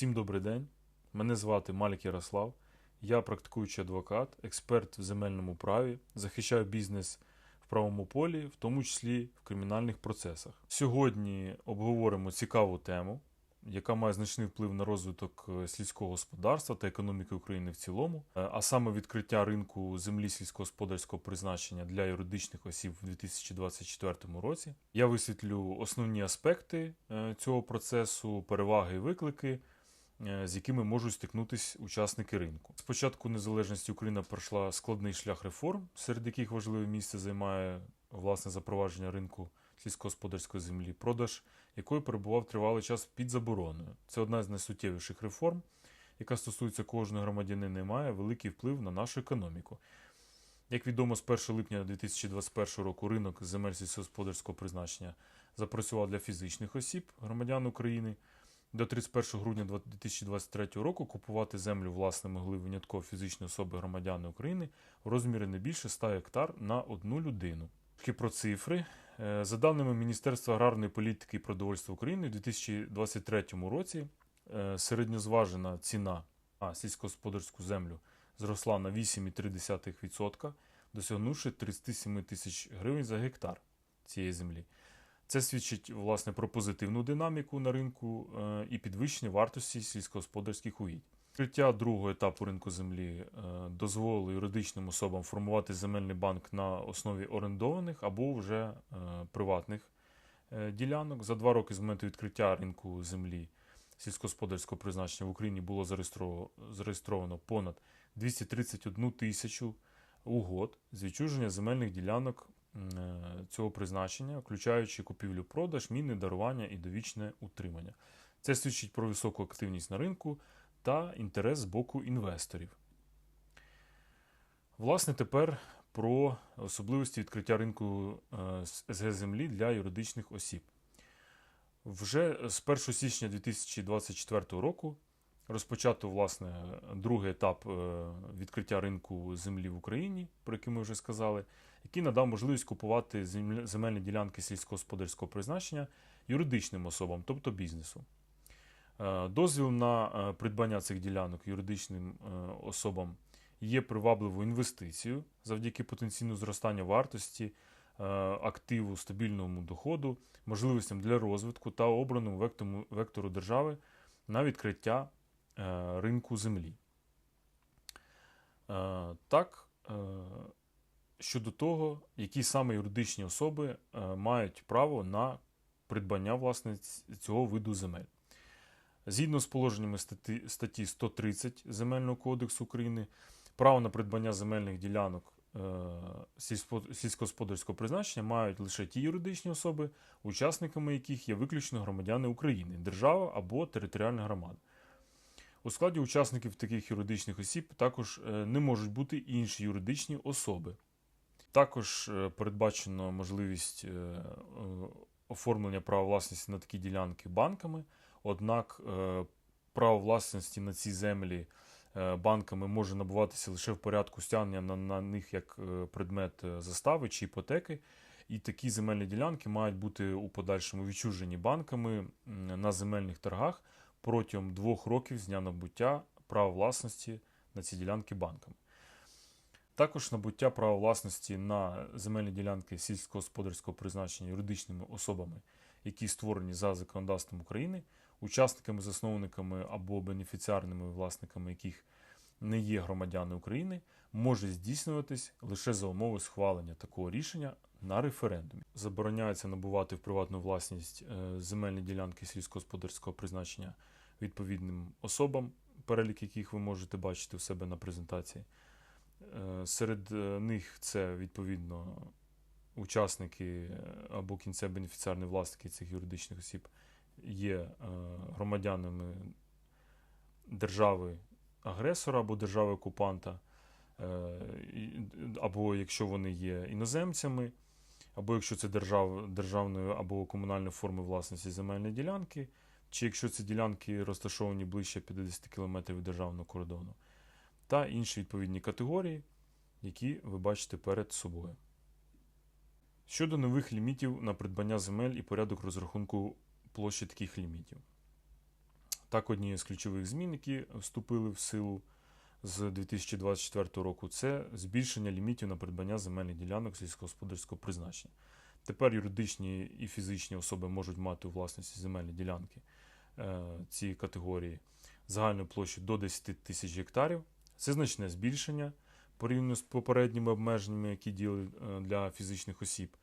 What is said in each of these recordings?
Всім добрий день. Мене звати Малік Ярослав. Я практикуючий адвокат, експерт в земельному праві, захищаю бізнес в правому полі, в тому числі в кримінальних процесах. Сьогодні обговоримо цікаву тему, яка має значний вплив на розвиток е, сільського господарства та економіки України в цілому, е, а саме відкриття ринку землі сільськогосподарського призначення для юридичних осіб в 2024 році. Я висвітлю основні аспекти е, цього процесу, переваги і виклики. Е, З якими можуть стикнутися учасники ринку. Спочатку незалежності Україна пройшла складний шлях реформ, серед яких важливе місце займає власне запровадження ринку сільськогосподарської землі, продаж якої перебував тривалий час під забороною. Це одна з найсуттєвіших реформ, яка стосується кожного громадянина і має великий вплив на нашу економіку. Як відомо, з 1 липня 2021 року ринок земель сільськогосподарського призначення запрацював для фізичних осіб, громадян України. До 31 грудня 2023 року купувати землю власне могли винятково фізичні особи громадяни України в розмірі не більше 100 гектар на одну людину. Про цифри. Е, За даними Міністерства аграрної політики і продовольства України, у 2023 році е, середньозважена ціна на сільськогосподарську землю зросла на 8,3%, досягнувши 37 тисяч гривень за гектар цієї землі. Це свідчить власне про позитивну динаміку на ринку е, і підвищення вартості сільськогосподарських угідь. Відкриття другого етапу ринку землі е, дозволило юридичним особам формувати земельний банк на основі орендованих або вже е, приватних ділянок. За два роки з моменту відкриття ринку землі сільськогосподарського призначення в Україні було зареєстровано, понад 231 тисячу угод з відчуження земельних ділянок цього призначення, включаючи купівлю-продаж, міни, дарування і довічне утримання. Це свідчить про високу активність на ринку та інтерес з боку інвесторів. Власне, тепер про особливості відкриття ринку е, СГ землі для юридичних осіб. Вже з 1 січня 2024 року розпочато власне другий етап е, відкриття ринку землі в Україні, про який ми вже сказали, який надав можливість купувати земельні ділянки сільськогосподарського призначення юридичним особам, тобто бізнесу. Е, Дозвіл на е, придбання цих ділянок юридичним особам є привабливою інвестицією завдяки потенційному зростанню вартості активу, стабільному доходу, можливостям для розвитку та обраному вектору, держави на відкриття ринку землі. Е, Так, е, щодо того, які саме юридичні особи е, мають право на придбання власне цього виду земель. Згідно з положеннями статті, статті 130 Земельного кодексу України, право на придбання земельних ділянок е, сільськогосподарського призначення мають лише ті юридичні особи, учасниками яких є виключно громадяни України, держава або територіальна громада. У складі учасників таких юридичних осіб також е, не можуть бути інші юридичні особи. Також е, передбачено можливість е, оформлення права власності на такі ділянки банками. Однак право власності на ці землі банками може набуватися лише в порядку стягнення на, на них як предмет застави чи іпотеки. І такі земельні ділянки мають бути у подальшому відчужені банками на земельних торгах протягом двох років з дня набуття права власності на ці ділянки банками. Також набуття права власності на земельні ділянки сільськогосподарського призначення юридичними особами, які створені за законодавством України, учасниками, засновниками або бенефіціарними власниками яких не є громадяни України, може здійснюватись лише за умови схвалення такого рішення на референдумі. Забороняється набувати в приватну власність е, земельні ділянки сільськогосподарського призначення відповідним особам, перелік яких ви можете бачити у себе на презентації. Е, Серед е, них це відповідно учасники або кінця бенефіціарні власники цих юридичних осіб є громадянами держави агресора або держави окупанта, і- або якщо вони є іноземцями, або якщо це держав, державної або комунальної форми власності земельної ділянки, чи якщо ці ділянки розташовані ближче 50 км від державного кордону, та інші відповідні категорії, які ви бачите перед собою. Щодо нових лімітів на придбання земель і порядок розрахунку площі таких лімітів. Так, однією з ключових змін, які вступили в силу з 2024 року, це збільшення лімітів на придбання земельних ділянок сільськогосподарського призначення. Тепер юридичні і фізичні особи можуть мати у власності земельні ділянки е, цієї категорії загальною площею до 10 тисяч гектарів. Це значне збільшення порівняно з попередніми обмеженнями, які діяли е, для фізичних осіб.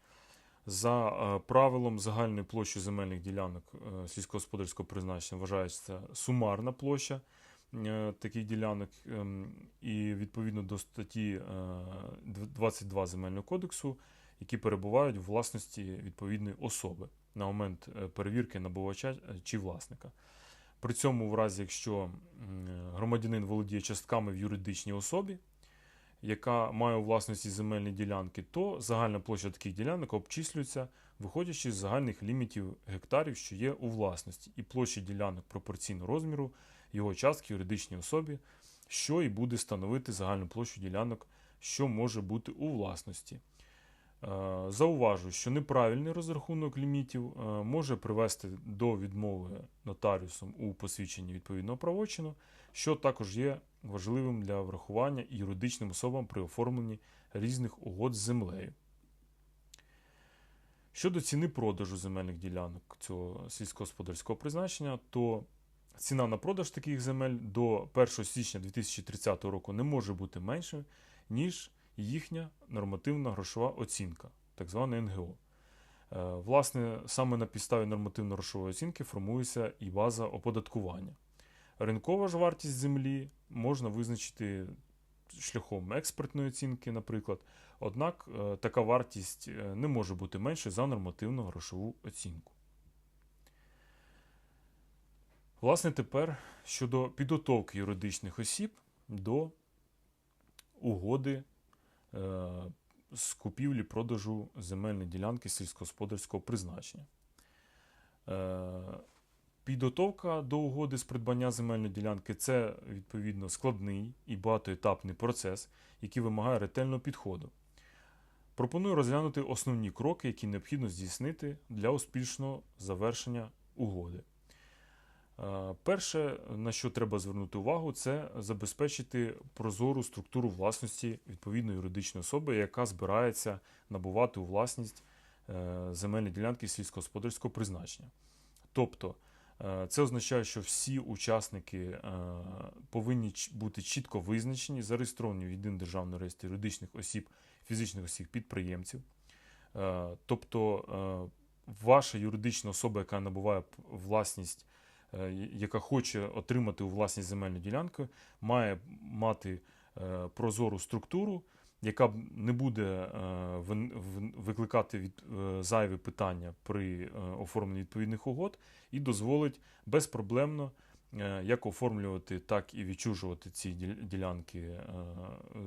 За е, правилом загальної площі земельних ділянок сільськогосподарського призначення вважається сумарна площа таких ділянок, ем, і відповідно до статті е, 22 земельного кодексу, які перебувають у власності відповідної особи на момент е, перевірки набувача е, чи власника. При цьому, в разі, якщо громадянин володіє частками в юридичній особі, яка має у власності земельні ділянки, то загальна площа таких ділянок обчислюється, виходячи з загальних лімітів гектарів, що є у власності, і площа ділянок пропорційно розміру його частки юридичній особі, що і буде становити загальну площу ділянок, що може бути у власності. Е, Зауважу, що неправильний розрахунок лімітів е, може привести до відмови нотаріусом у посвідченні відповідного правочину, що також є важливим для врахування юридичним особам при оформленні різних угод з землею. Щодо ціни продажу земельних ділянок цього сільськогосподарського призначення, то ціна на продаж таких земель до 1 січня 2030 року не може бути меншою, ніж їхня нормативна грошова оцінка, так звана НГО. Е, Власне, саме на підставі нормативно-грошової оцінки формується і база оподаткування. Ринкова ж вартість землі можна визначити шляхом експертної оцінки, наприклад. Однак е, така вартість е, не може бути менше за нормативну грошову оцінку. Власне, тепер щодо підготовки юридичних осіб до угоди е, з купівлі-продажу земельної ділянки сільськогосподарського призначення. Е, Підготовка до угоди з придбання земельної ділянки це відповідно складний і багатоетапний процес, який вимагає ретельного підходу. Пропоную розглянути основні кроки, які необхідно здійснити для успішного завершення угоди. Е, Перше, на що треба звернути увагу, це забезпечити прозору структуру власності відповідної юридичної особи, яка збирається набувати у власність е, земельні ділянки сільськогосподарського призначення. Тобто, е, це означає, що всі учасники повинні бути чітко визначені, зареєстровані в єдиний державний реєстр юридичних осіб, фізичних осіб підприємців. Тобто, ваша юридична особа, яка набуває власність яка хоче отримати у власність земельну ділянку, має мати е, прозору структуру, яка не буде е, викликати від, е, зайві питання при е, оформленні відповідних угод і дозволить безпроблемно е, як оформлювати, так і відчужувати ці ділянки е,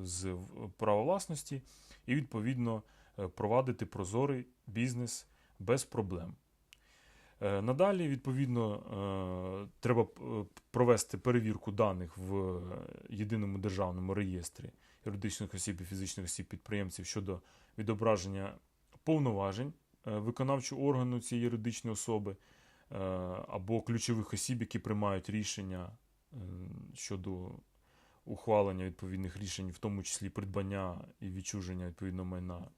з права власності, і відповідно е, провадити прозорий бізнес без проблем. Е, Надалі, відповідно, е, треба е, провести перевірку даних в єдиному державному реєстрі юридичних осіб і фізичних осіб підприємців щодо відображення повноважень виконавчого органу цієї юридичної особи або ключових осіб, які приймають рішення щодо ухвалення відповідних рішень, в тому числі придбання і відчуження відповідного майна,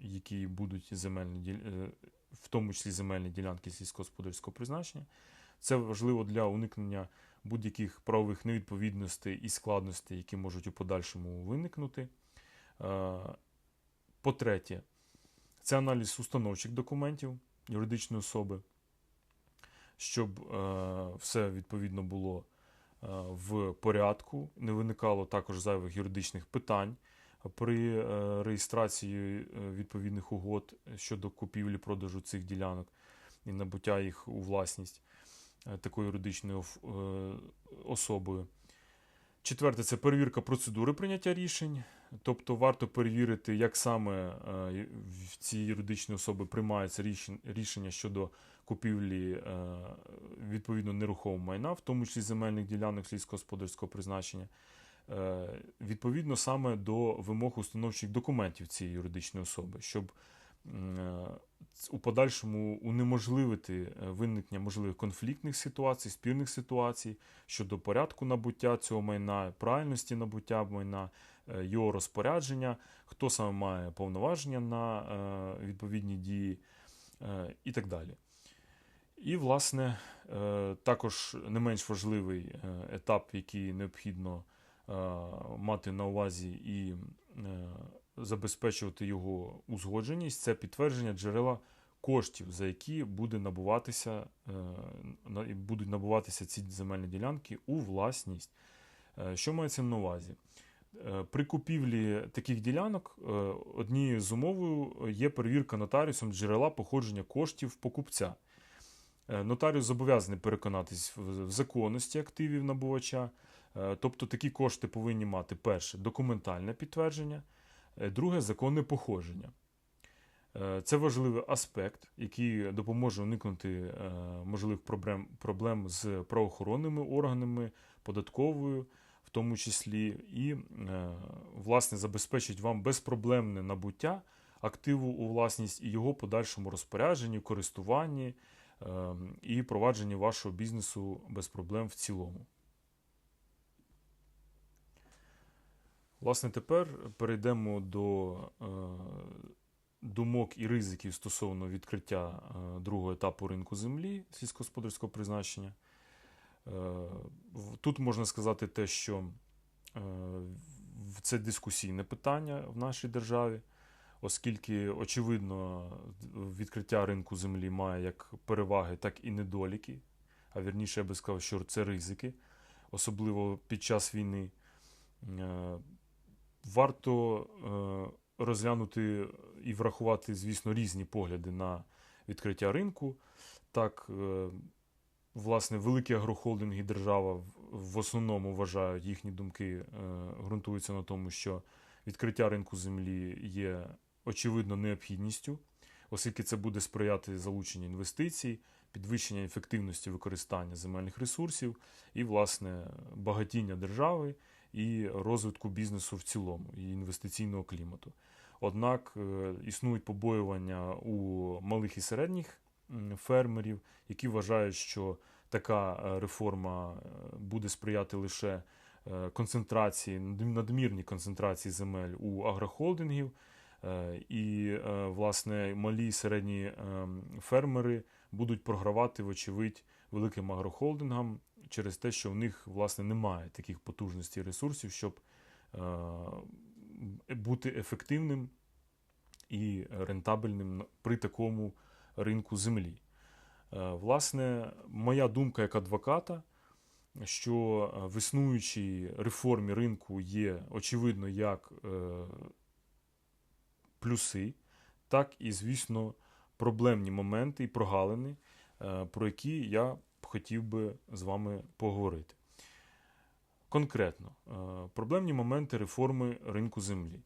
які будуть земельні діл- е, в тому числі земельні ділянки сільськогосподарського призначення. Це важливо для уникнення будь-яких правових невідповідностей і складностей, які можуть у подальшому виникнути. Е, По-третє, це аналіз установчих документів юридичної особи, щоб е, все відповідно було е, в порядку, не виникало також зайвих юридичних питань при е, реєстрації е, відповідних угод щодо купівлі-продажу цих ділянок і набуття їх у власність е, такою юридичною особою. Четверте це перевірка процедури прийняття рішень. Тобто варто перевірити, як саме в цій юридичній особи приймаються рішення щодо купівлі відповідно нерухомого майна, в тому числі земельних ділянок сільськогосподарського призначення. Е, Відповідно саме до вимог установчих документів цієї юридичної особи, щоб е, у подальшому унеможливити е, виникнення можливих конфліктних ситуацій, спірних ситуацій щодо порядку набуття цього майна, правильності набуття майна, його розпорядження, хто саме має повноваження на відповідні дії і так далі. І, власне, також не менш важливий етап, який необхідно мати на увазі і е, забезпечувати його узгодженість, це підтвердження джерела коштів, за які буде набуватися, е, будуть набуватися ці земельні ділянки у власність. Е, Що мається на увазі? Е, При купівлі таких ділянок е, однією з умовою є перевірка нотаріусом джерела походження коштів покупця. Е, Нотаріус зобов'язаний переконатись в законності активів набувача. Е, Тобто такі кошти повинні мати перше документальне підтвердження, е, друге законне походження. Е, Це важливий аспект, який допоможе уникнути можливих проблем, проблем з правоохоронними органами, податковою, в тому числі, і власне забезпечить вам безпроблемне набуття активу у власність і його подальшому розпорядженні, користуванні і провадженні вашого бізнесу без проблем в цілому. Власне, тепер перейдемо до е, думок і ризиків стосовно відкриття е, другого етапу ринку землі сільськогосподарського призначення. Е, Тут можна сказати те, що це дискусійне питання в нашій державі, оскільки, очевидно, відкриття ринку землі має як переваги, так і недоліки. А вірніше, я би сказав, що це ризики, особливо під час війни. Варто е, розглянути і врахувати, звісно, різні погляди на відкриття ринку. Так, е, власне, великі агрохолдинги держава в основному вважають, їхні думки е, ґрунтуються на тому, що відкриття ринку землі є очевидно необхідністю, оскільки це буде сприяти залученню інвестицій, підвищення ефективності використання земельних ресурсів і, власне, багатіння держави і розвитку бізнесу в цілому і інвестиційного клімату. Однак е, існують побоювання у малих і середніх фермерів, які вважають, що така е, реформа е, буде сприяти лише концентрації, надмірній концентрації земель у агрохолдингів. І, власне, малі і середні е, фермери будуть програвати, вочевидь, великим агрохолдингам через те, що в них власне немає таких потужностей ресурсів, щоб е, бути ефективним і рентабельним при такому ринку землі. Е, Власне, моя думка як адвоката, що е, в існуючій реформі ринку є очевидно як плюси, так і, звісно, проблемні моменти і прогалини, про які я хотів би з вами поговорити. Конкретно, е, проблемні моменти реформи ринку землі.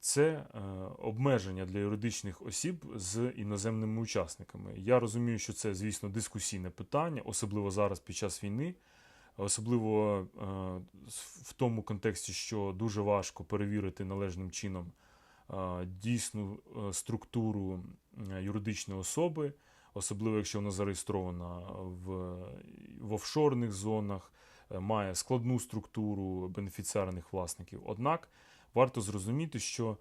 Це е, обмеження для юридичних осіб з іноземними учасниками. Я розумію, що це, звісно, дискусійне питання, особливо зараз під час війни, особливо е, в тому контексті, що дуже важко перевірити належним чином дійсну структуру юридичної особи, особливо якщо вона зареєстрована в, в офшорних зонах, е, має складну структуру бенефіціарних власників. Однак варто зрозуміти, що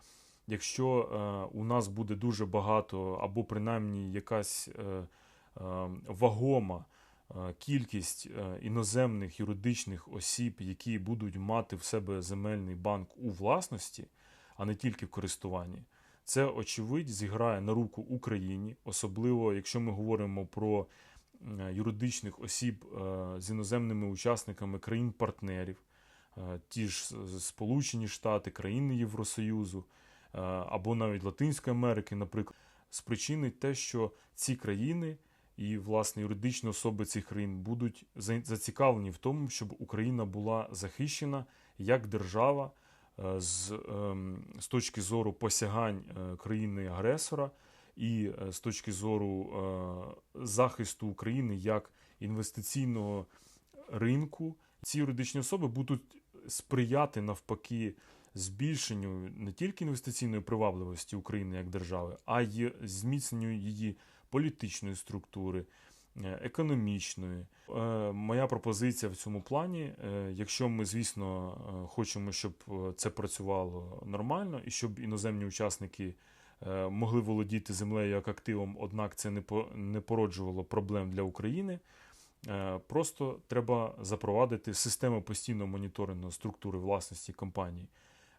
якщо е, у нас буде дуже багато, або принаймні якась е, вагома кількість іноземних юридичних осіб, які будуть мати в себе земельний банк у власності, а не тільки в користуванні, це очевидь зіграє на руку Україні, особливо якщо ми говоримо про е, юридичних осіб е, з іноземними учасниками країн-партнерів, е, ті ж Сполучені Штати, країни Євросоюзу або навіть Латинської Америки, наприклад, спричинить те, що ці країни і власне юридичні особи цих країн будуть за- зацікавлені в тому, щоб Україна була захищена як держава з, ем, з точки зору посягань е, країни-агресора і е, з точки зору е, захисту України як інвестиційного ринку. Ці юридичні особи будуть сприяти навпаки збільшенню не тільки інвестиційної привабливості України як держави, а й зміцненню її політичної структури, е, економічної. Е, Моя пропозиція в цьому плані, е, якщо ми, звісно, е, хочемо, щоб е, це працювало нормально і щоб іноземні учасники е, могли володіти землею як активом, однак це не по- не породжувало проблем для України. Е, Просто треба запровадити систему постійного моніторингу структури власності компаній,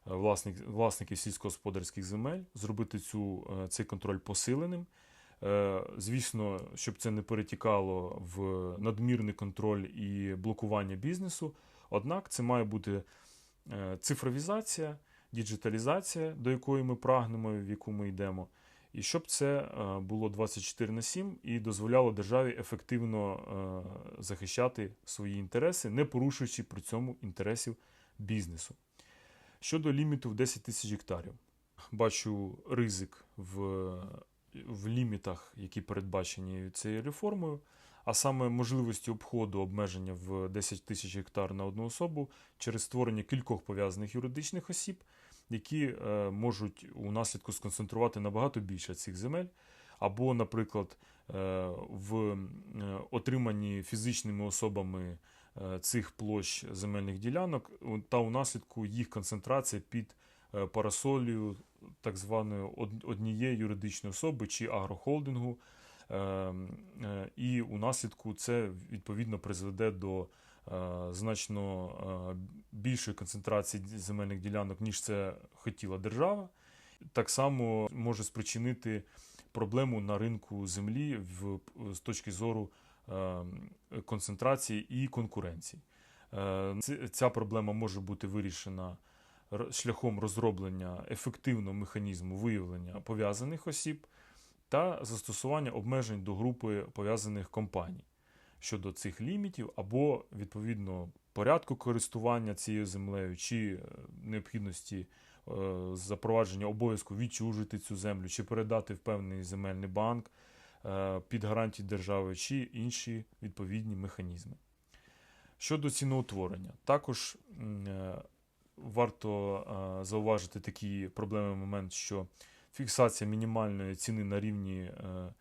е, власників сільськогосподарських земель, зробити цю, е, цей контроль посиленим. Е, Звісно, щоб це не перетікало в надмірний контроль і блокування бізнесу. Однак це має бути е, цифровізація, діджиталізація, до якої ми прагнемо, в яку ми йдемо. І щоб це е, було 24 на 7 і дозволяло державі ефективно захищати свої інтереси, не порушуючи при цьому інтересів бізнесу. Щодо ліміту в 10 тисяч гектарів, бачу ризик в, в лімітах, які передбачені цією реформою, а саме можливості обходу обмеження в 10 тисяч гектар на одну особу через створення кількох пов'язаних юридичних осіб які е, можуть у наслідку сконцентрувати набагато більше цих земель, або, наприклад, е, в е, отриманні фізичними особами цих площ земельних ділянок та у наслідку їх концентрації під парасолію так званої од- однієї юридичної особи чи агрохолдингу. Е, е, І у наслідку це відповідно призведе до е, значно е, більшої концентрації земельних ділянок, ніж це хотіла держава. Так само може спричинити проблему на ринку землі в, з точки зору е, концентрації і конкуренції. Е, Ця проблема може бути вирішена шляхом розроблення ефективного механізму виявлення пов'язаних осіб та застосування обмежень до групи пов'язаних компаній щодо цих лімітів, або відповідно порядку користування цією землею, чи е, необхідності е, запровадження обов'язку відчужити цю землю, чи передати в певний земельний банк е, під гарантії держави, чи інші відповідні механізми. Щодо ціноутворення, також варто е, зауважити такий проблемний момент, що фіксація мінімальної ціни на рівні е,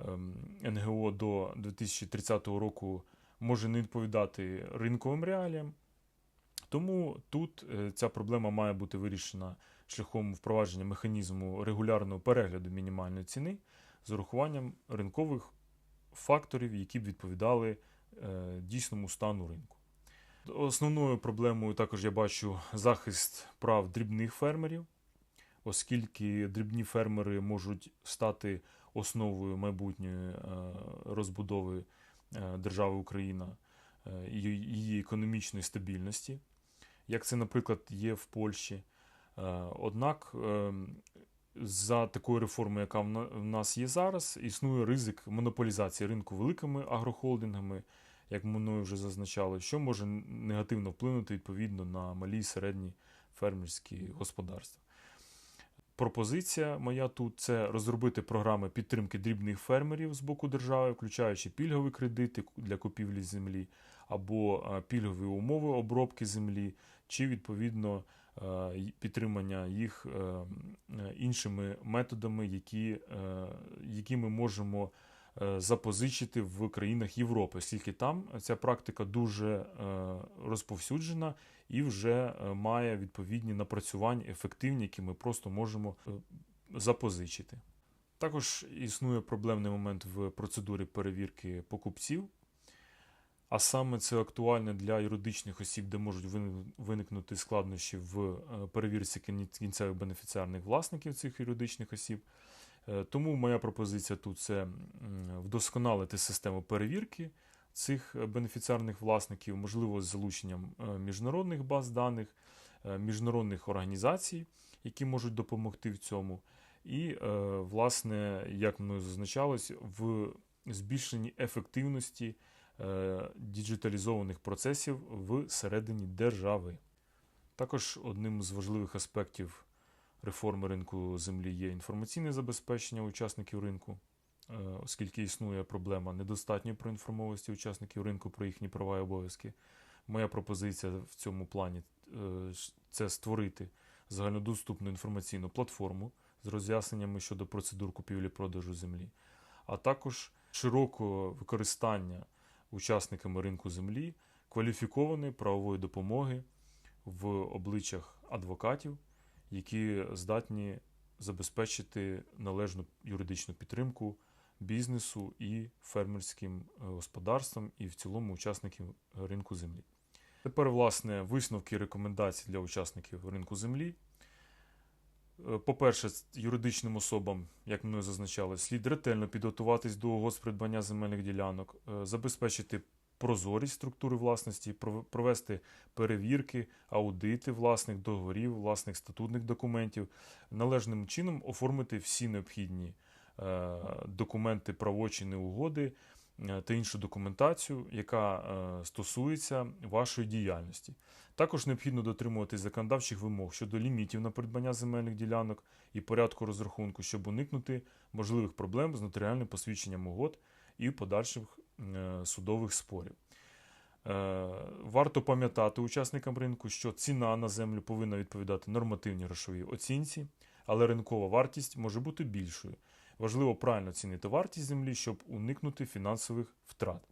ем, НГО до 2030 року може не відповідати ринковим реаліям. Тому тут е, ця проблема має бути вирішена шляхом впровадження механізму регулярного перегляду мінімальної ціни з урахуванням ринкових факторів, які б відповідали дійсному стану ринку. Основною проблемою також я бачу захист прав дрібних фермерів, оскільки дрібні фермери можуть стати основою майбутньої е, розбудови е, держави Україна е, і її економічної стабільності, як це, наприклад, є в Польщі. Однак е, за такою реформою, яка в нас є зараз, існує ризик монополізації ринку великими агрохолдингами, як мною вже зазначали, що може негативно вплинути відповідно на малі і середні фермерські господарства. Пропозиція моя тут це розробити програми підтримки дрібних фермерів з боку держави, включаючи пільгові кредити для купівлі землі або е, пільгові умови обробки землі, чи відповідно е, підтримання їх е, іншими методами, які, які ми можемо запозичити в країнах Європи, оскільки там ця практика дуже е, розповсюджена і вже е, має відповідні напрацювання ефективні, які ми просто можемо е, запозичити. Також існує проблемний момент в процедурі перевірки покупців, а саме це актуально для юридичних осіб, де можуть виникнути складнощі в е, перевірці кінцевих бенефіціарних власників цих юридичних осіб. Е, Тому моя пропозиція тут це вдосконалити систему перевірки цих е, бенефіціарних власників, можливо, з залученням е, міжнародних баз даних, міжнародних організацій, які можуть допомогти в цьому. І, власне, як мною зазначалось, в збільшенні ефективності діджиталізованих процесів всередині держави. Також одним з важливих аспектів реформи ринку землі є інформаційне забезпечення учасників ринку, е, оскільки існує проблема недостатньої проінформованості учасників ринку про їхні права і обов'язки. Моя пропозиція в цьому плані е, це створити загальнодоступну інформаційну платформу з роз'ясненнями щодо процедур купівлі-продажу землі, а також широкого використання учасниками ринку землі кваліфікованої правової допомоги в обличчях адвокатів, які здатні забезпечити належну юридичну підтримку бізнесу і фермерським е, господарствам, і в цілому учасників ринку землі. Тепер, власне, висновки і рекомендації для учасників ринку землі. Е, По-перше, юридичним особам, як мною зазначали, слід ретельно підготуватись до угод з придбання земельних ділянок, е, забезпечити прозорість структури власності, пров- провести перевірки, аудити власних договорів, власних статутних документів, належним чином оформити всі необхідні е, документи правочини угоди е, та іншу документацію, яка е, стосується вашої діяльності. Також необхідно дотримуватись законодавчих вимог щодо лімітів на придбання земельних ділянок і порядку розрахунку, щоб уникнути можливих проблем з нотаріальним посвідченням угод і подальших судових спорів. Е, Варто пам'ятати учасникам ринку, що ціна на землю повинна відповідати нормативній грошовій оцінці, але ринкова вартість може бути більшою. Важливо правильно цінити вартість землі, щоб уникнути фінансових втрат.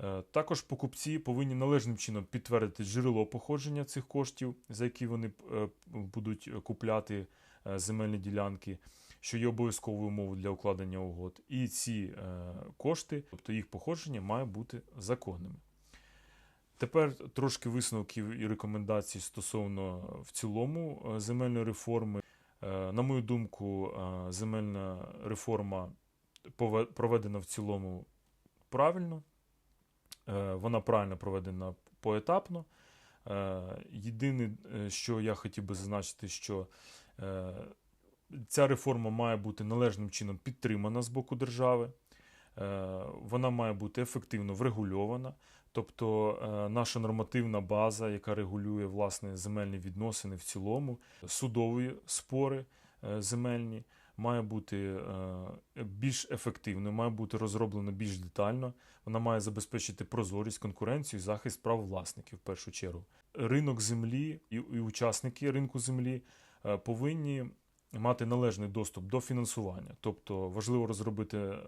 Е, Також покупці повинні належним чином підтвердити джерело походження цих коштів, за які вони е, будуть купляти е, земельні ділянки, що є обов'язковою умовою для укладення угод. І ці е, кошти, тобто їх походження, має бути законними. Тепер трошки висновків і рекомендацій стосовно в цілому е, земельної реформи. Е, На мою думку, е, земельна реформа проведена в цілому правильно. Е, Вона правильно проведена поетапно. Е, Єдине, е, що я хотів би зазначити, що е, ця реформа має бути належним чином підтримана з боку держави. Е, Вона має бути ефективно врегульована. Тобто е, наша нормативна база, яка регулює власне земельні відносини в цілому, судові спори е, земельні, має бути більш ефективною, має бути розроблена більш детально. Вона має забезпечити прозорість, конкуренцію і захист прав власників в першу чергу. Ринок землі і, учасники ринку землі повинні мати належний доступ до фінансування. Тобто важливо розробити е,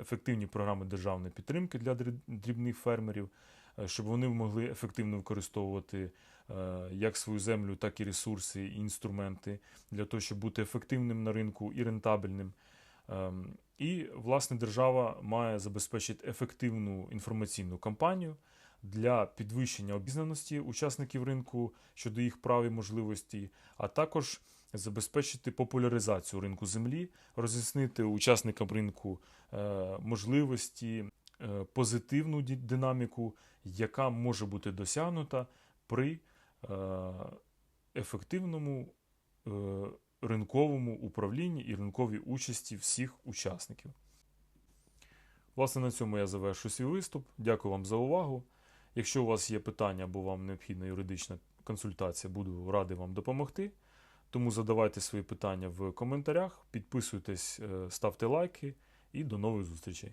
ефективні програми державної підтримки для дрібних фермерів, е, щоб вони могли ефективно використовувати е, як свою землю, так і ресурси і інструменти для того, щоб бути ефективним на ринку і рентабельним. Ем, І, власне, держава має забезпечити ефективну інформаційну кампанію для підвищення обізнаності учасників ринку щодо їх прав і можливостей, а також забезпечити популяризацію ринку землі, роз'яснити учасникам ринку е, можливості, е, позитивну динаміку, яка може бути досягнута при е, ефективному ринковому управлінні і ринковій участі всіх учасників. Власне, на цьому я завершу свій виступ. Дякую вам за увагу. Якщо у вас є питання або вам необхідна юридична консультація, буду радий вам допомогти. Тому задавайте свої питання в коментарях, підписуйтесь, е, ставте лайки і до нових зустрічей.